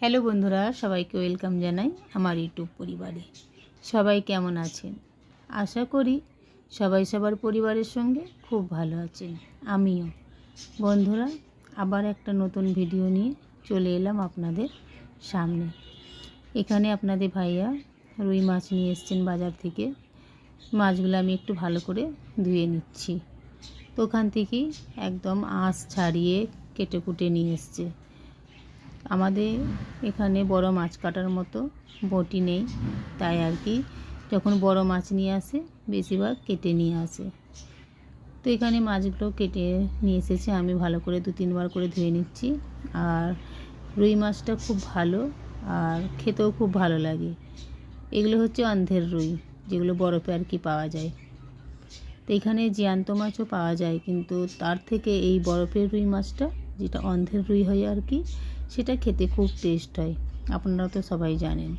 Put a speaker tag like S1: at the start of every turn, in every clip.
S1: Hello বন্ধুরা, সবাইকে welcome জানাই আমার ইউটিউব পরিবারে। সবাই কেমন আছেন? আশা করি সবাই সবার পরিবারের সঙ্গে খুব ভালো আছেন। আমিও। বন্ধুরা, আবার একটা নতুন ভিডিও নিয়ে চলে এলাম আপনাদের সামনে। এখানে আপনাদের ভাইয়া রুই মাছ নিয়ে এসছেন বাজার থেকে। মাছগুলো আমি একটু ভালো করে ধুয়ে নিচ্ছি। তো ওখান থেকেই একদম আঁশ ছাড়িয়ে কেটে কুটে নিয়ে এসছে। আমাদের এখানে বড় মাছ কাটার মতো বটি নেই, তাই আর কি। যখন বড় মাছ নিয়ে আসে, বেশিরভাগ কেটে নিয়ে আসে। তো এখানে মাছগুলো কেটে নিয়ে এসেছে, আমি ভালো করে দু তিনবার করে ধুয়ে নিচ্ছি। আর রুই মাছটা খুব ভালো, আর খেতেও খুব ভালো লাগে। এগুলো হচ্ছে অন্ধের রুই, যেগুলো বরফে আর কি পাওয়া যায়। তো এখানে জ্যান্ত মাছও পাওয়া যায়, কিন্তু তার থেকে এই বরফের রুই মাছটা, যেটা অন্ধের রুই হয় আর কি সেটা খেতে খুব টেস্ট হয়। আপনারা তো সবাই জানেন।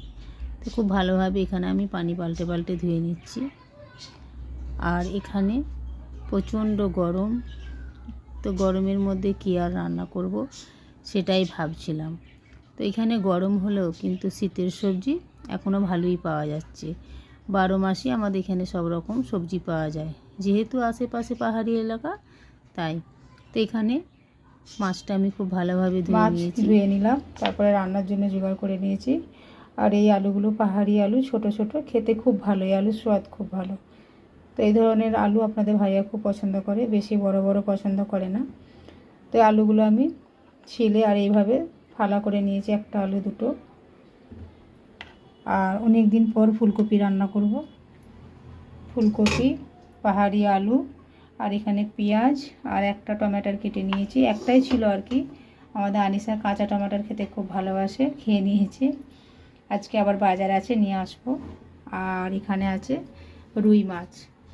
S1: তো খুব ভালোভাবে এখানে আমি পানি পাল্টে পাল্টে ধুয়ে নিচ্ছি। আর এখানে প্রচণ্ড গরম। তো গরমের মধ্যে কী আর রান্না করব সেটাই ভাবছিলাম। তো এখানে গরম হলেও কিন্তু শীতের সবজি এখনও ভালোই পাওয়া যাচ্ছে। বারো মাসই আমাদের এখানে সব রকম সবজি পাওয়া যায়। যেহেতু আশেপাশে পাহাড়ি এলাকা, তাই। তো এখানে মাছটা আমি খুব ভালোভাবে
S2: মাছ ধুয়ে নিলাম তারপরে রান্নার জন্য জোগাড় করে নিয়েছি। আর এই আলুগুলো পাহাড়ি আলু ছোট ছোট খেতে খুব ভালো এই আলুর স্বাদ খুব ভালো। তো এই ধরনের আলু আপনাদের ভাইয়া খুব পছন্দ করে বেশি বড় বড় পছন্দ করে না। তো আলুগুলো আমি ছিলে আর এইভাবে ফালা করে নিয়েছি একটা আলু দুটো। আর অনেক দিন পর ফুলকপি রান্না করব। ফুলকপি পাহাড়ি আলু আর এখানে পেঁয়াজ আর একটা টমেটোর কেটে নিয়েছি। একটাই ছিল আর কি। আমাদের আনিসা কাঁচা টমেটোর খেতে খুব ভালোবাসে, খেয়ে নিয়েছে। আজকে আবার বাজার আছে, নিয়ে আসব। আর এখানে আছে রুই মাছ।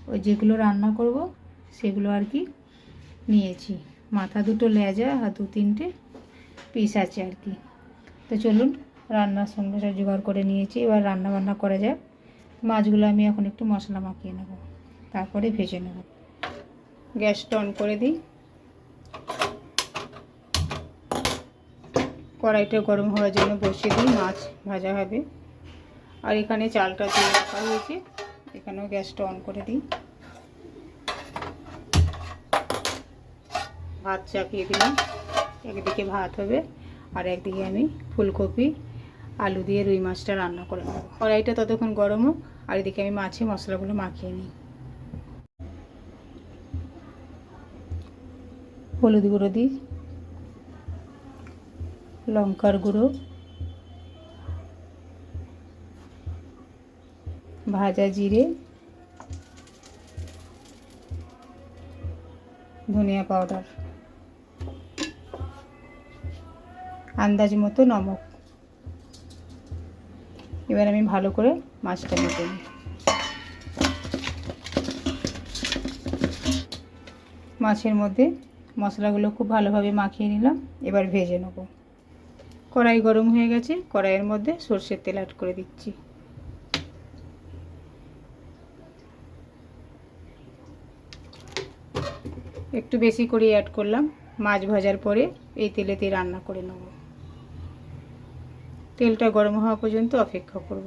S2: ওই যেগুলো রান্না করব, সেগুলো আর কি নিয়েছি। মাথা দুটো লেজা আর দু তিনটে পিস আছে আর কি। তো চলুন, রান্নার সঙ্গে সব জোগাড় করে নিয়েছি। এবার রান্না বান্না করা যাক। মাছগুলো আমি এখন একটু মশলা মাখিয়ে নেব। তারপরে ভেজে নেব। গ্যাসটা অন করে দিই। কড়াইটা গরম হওয়ার জন্য বসিয়ে দিই, মাছ ভাজা হবে। আর এখানে চালটা দিয়ে রাখা হয়েছে, এখানেও গ্যাসটা অন করে দিই। ভাত চাপিয়ে দিলাম, একদিকে ভাত হবে আর একদিকে আমি ফুলকপি, আলু দিয়ে রুই মাছটা রান্না করে নেব। কড়াইটা ততক্ষণ গরম হোক, আর এদিকে আমি মাছে মশলাগুলো মাখিয়ে নিই। হলুদ গুঁড়ো দিই, লঙ্কার গুঁড়ো, ভাজা জিরে, ধনিয়া পাউডার, আন্দাজ মতো নমক। এবার আমি ভালো করে মাছটা মেখে নিই। মাছের মধ্যে মশলাগুলো খুব ভালোভাবে মাখিয়ে নিলাম। এবার ভেজে নেব। কড়াই গরম হয়ে গেছে। কড়াইয়ের মধ্যে সর্ষের তেল অ্যাড করে দিচ্ছি। একটু বেশি করে অ্যাড করলাম। মাছ ভাজার পরে এই তেলেতে রান্না করে নেব। তেলটা গরম হওয়া পর্যন্ত অপেক্ষা করব।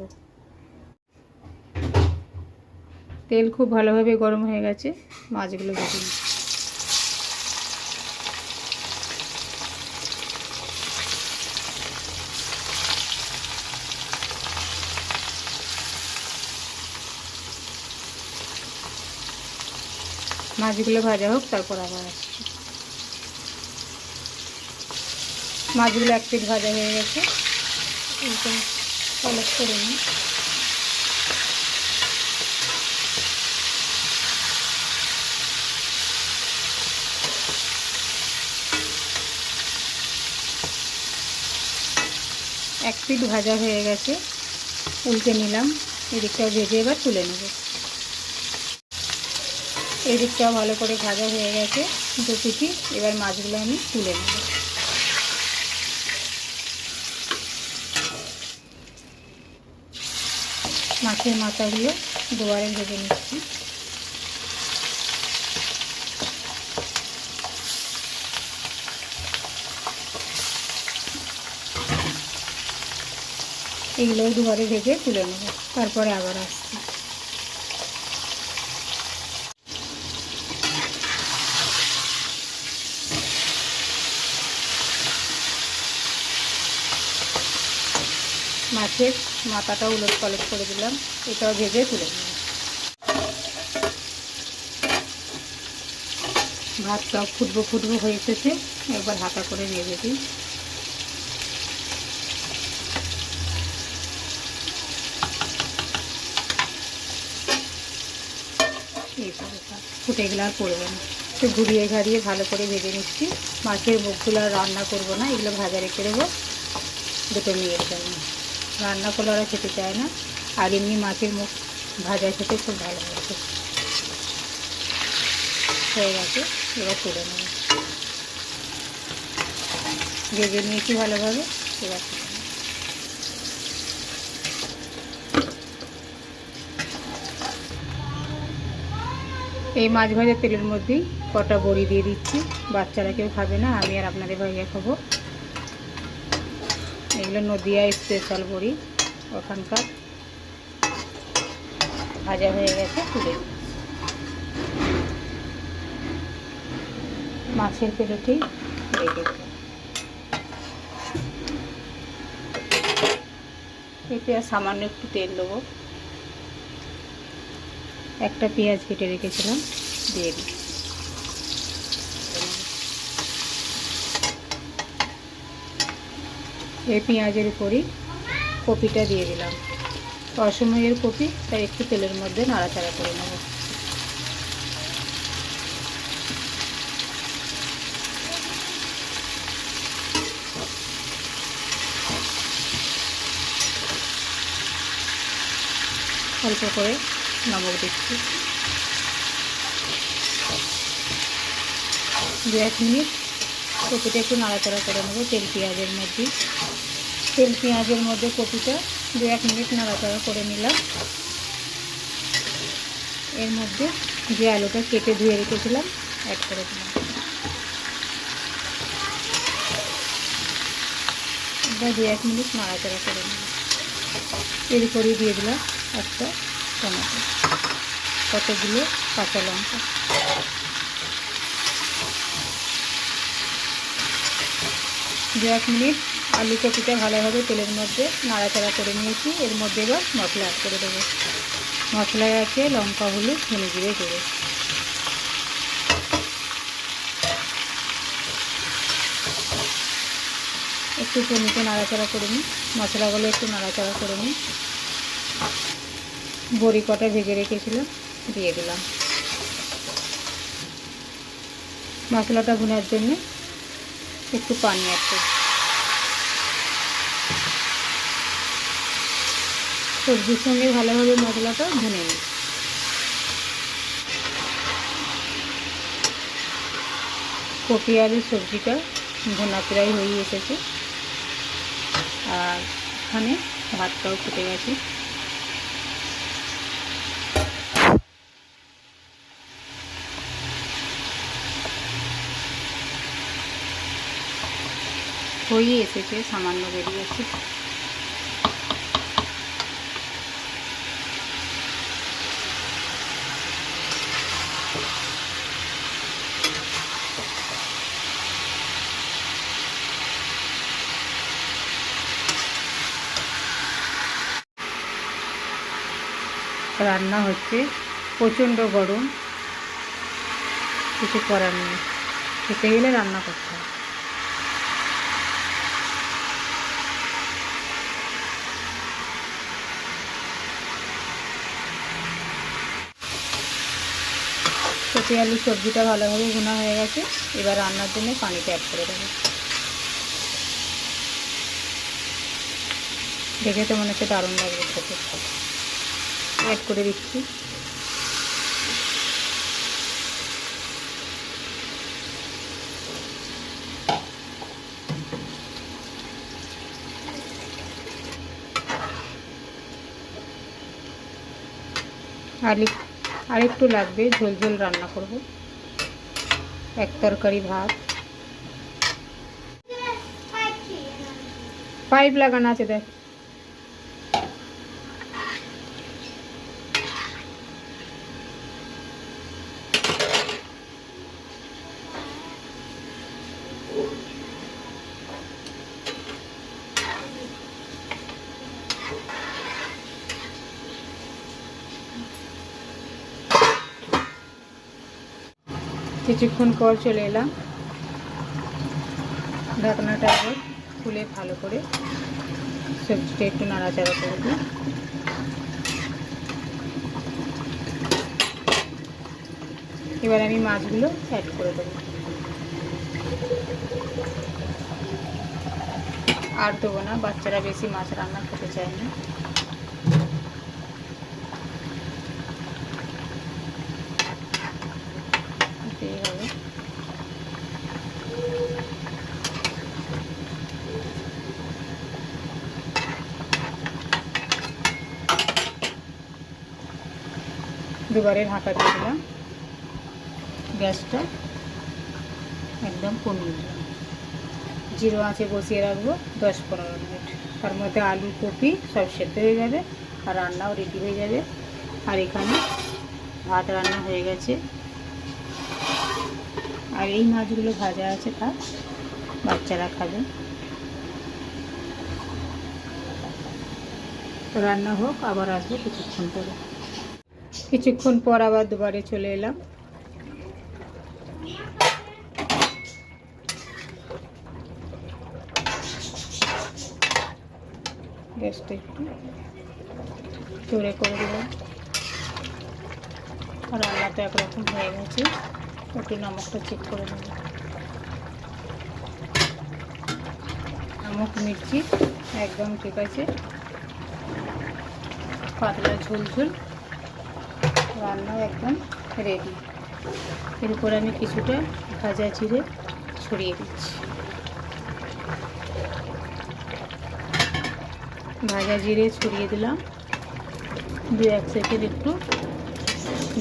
S2: তেল খুব ভালোভাবে গরম হয়ে গেছে। মাছগুলো ভেজে নিই মাছগুলো ভাজা হোক, তারপর আবার আসছি। মাছগুলো এক পিঠ ভাজা হয়ে গেছে। করে নিই। এক পিঠ ভাজা হয়ে গেছে। উল্টে নিলাম। এদিকটা ভেজে এবার তুলে নেব। এদিকটাও ভালো করে ভাজা হয়ে গেছে দু পিঠি, এবার মাছগুলো আমি তুলে নেব। মাছের মাথাগুলো দুবারে ভেজে নিচ্ছি। এগুলো দুবারে ভেজে তুলে নেব, তারপরে আবার আসছি। মাছের মাথাটা উলট পালট করে দিলাম। এটাও ভেজে তুলে নেব ভাতটা ফুটবো ফুটবো হয়ে এসেছে। একবার হাতা করে নেড়ে দিই। ফুটে গেলে আর পড়বে না। একটু ঘুরিয়ে ঘাড়িয়ে ভালো করে ভেজে নিচ্ছি। মাছের মুখগুলো আর রান্না করব না, এগুলো ভাজা রেখে দেবো। দুটো মেয়ের জন্য রান্না করলে ওরা খেতে চায় না। আর এমনি মাছের মুখ ভাজা খেতে খুব ভালো লাগে। হয়ে গেছে, এবার তুলে নেব। ভেজে নিয়েছি ভালোভাবে, এবার। এই মাছ ভাজার তেলের মধ্যেই কটা বড়ি দিয়ে দিচ্ছি। বাচ্চারা কেউ খাবে না, আমি আর আপনাদের ভাইয়া খাব। এগুলো নদিয়া স্পেশাল বড়ি, ওখানকার ভাজা হয়ে গেছে তুলে। মাছের প্লেটেই রেখে এতে সামান্য একটু তেল দেবো। একটা পেঁয়াজ কেটে রেখেছিলাম, দিয়ে দিই। এই পেঁয়াজের উপরই কপিটা দিয়ে দিলাম। অসময়ের কপি, তাই একটু তেলের মধ্যে নাড়াচাড়া করে নেব। অল্প করে নমক দিচ্ছি। দু এক মিনিট কপিটা একটু নাড়াচাড়া করে নেব, তেল, পেঁয়াজের মধ্যে। তেল, পেঁয়াজের মধ্যে কপিটা দু এক মিনিট নাড়াচাড়া করে নিলাম। এর মধ্যে যে আলুটা কেটে ধুয়ে রেখেছিলাম, অ্যাড করে দিলাম। এবার দু এক মিনিট নাড়াচাড়া করে নিলাম। এর উপরেই দিয়ে দিলাম একটা টমেটো, কতগুলো কাঁচা লঙ্কা। দু এক মিনিট আলু কপিটা ভালোভাবে তেলের মধ্যে নাড়াচাড়া করে নিয়েছি। এর মধ্যে এবার মশলা অ্যাড করে দেবো। মশলায় আছে লঙ্কা, হলুদ, ধনে জিরে। দেবো একটু জমিতে নাড়াচাড়া করে নিই। মশলাগুলো একটু নাড়াচাড়া করে নিই। বড়ি কটা ভেজে রেখেছিলাম, দিয়ে দিলাম। মশলাটা ভুনার জন্য একটু পানি করছি সবজির সঙ্গে ভালোভাবে মশলাটা ভুনে নিই। কপি আলুর সবজিটা ভোনা প্রায় হয়ে এসেছে। আর এখানে ভাতটাও ফুটে গেছে। হয়ে এসেছে সামান্য বেরিয়েছে রান্না হচ্ছে প্রচণ্ড গরম, কিছু করার নেই। খেতে গেলে রান্না করতে হবে কপি আলু সবজিটা ভালোভাবে ভুনা হয়ে গেছে। এবার রান্নার জন্য পানিটা অ্যাড করে দেবো। দেখে তো মনে হচ্ছে দারুণ লাগবে খেতে। অ্যাড করে দিচ্ছি। আর আর একটু লাগবে ঝোল ঝোল রান্না করব। এক তরকারি ভাত। পাইপ লাগানো আছে দেখ। কিছুক্ষণ পর চলে এলাম। ঢাকনাটা আবার খুলে ভালো করে সবজিটা একটু নাড়াচাড়া করে দিই। এবার আমি মাছগুলো অ্যাড করে দেবো। আর দেবো না, বাচ্চারা বেশি মাছ রান্না খেতে চায় না দিতেই হবে দুবারে ঢাকা দিয়ে দিলাম গ্যাসটা একদম কমিয়ে দিলাম জিরো আঁচে বসিয়ে রাখব, দশ পনেরো মিনিট। তার মধ্যে আলু, কপি সব সেদ্ধ হয়ে যাবে আর রান্নাও রেডি হয়ে যাবে। আর এখানে ভাত রান্না হয়ে গেছে। আর এই মাছগুলো ভাজা আছে থাক বাচ্চারা খাবে। রান্না হোক, আবার আসব কিছুক্ষণ পরে। কিছুক্ষণ পর আবার দুবারে চলে এলাম। গ্যাসটা একটু জোরে করে দিলাম। রান্না তো একরকম হয়ে গেছে। একটু নমকটা চেক করে নেব নমক মির্চি একদম ঠিক আছে। পাতলা ঝোল ঝোল। রান্নাও একদম রেডি এরপর আমি কিছুটা ভাজা চিড়ে ছড়িয়ে দিচ্ছি। ভাজা জিরে ছড়িয়ে দিলাম। দু এক সেকেন্ড একটু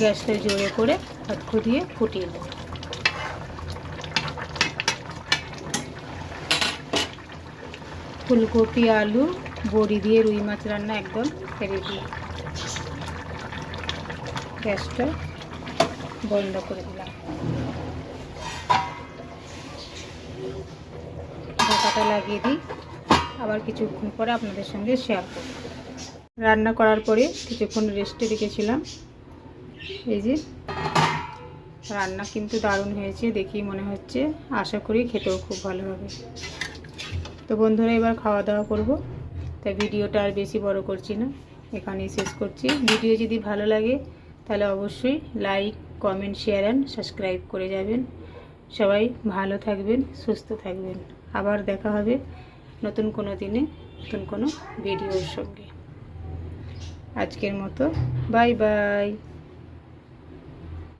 S2: গ্যাসটা জোরে করে হাত দিয়ে ফুটিয়ে দেব ফুলকপি, আলু, বড়ি দিয়ে রুই মাছ রান্না একদম রেডি গ্যাসটা বন্ধ করে দিলাম। ঢাকাটা লাগিয়ে দিই। আবার কিছুক্ষণ পরে আপনাদের সঙ্গে শেয়ার করব। রান্না করার পরে কিছুক্ষণ রেস্টে রেখেছিলাম। এই যে, রান্না কিন্তু দারুণ হয়েছে দেখি মনে হচ্ছে। আশা করি খেতেও খুব ভালো হবে। তো বন্ধুরা, এবার খাওয়া দাওয়া করব। তাই ভিডিওটা আর বেশি বড় করছি না। এখানেই শেষ করছি। ভিডিও যদি ভালো লাগে তাহলে অবশ্যই like comment share and subscribe করে যাবেন। সবাই ভালো থাকবেন, সুস্থ থাকবেন। আবার দেখা হবে নতুন কোনো দিনে, নতুন কোনো ভিডিওর সঙ্গে। আজকের মতো বাই বাই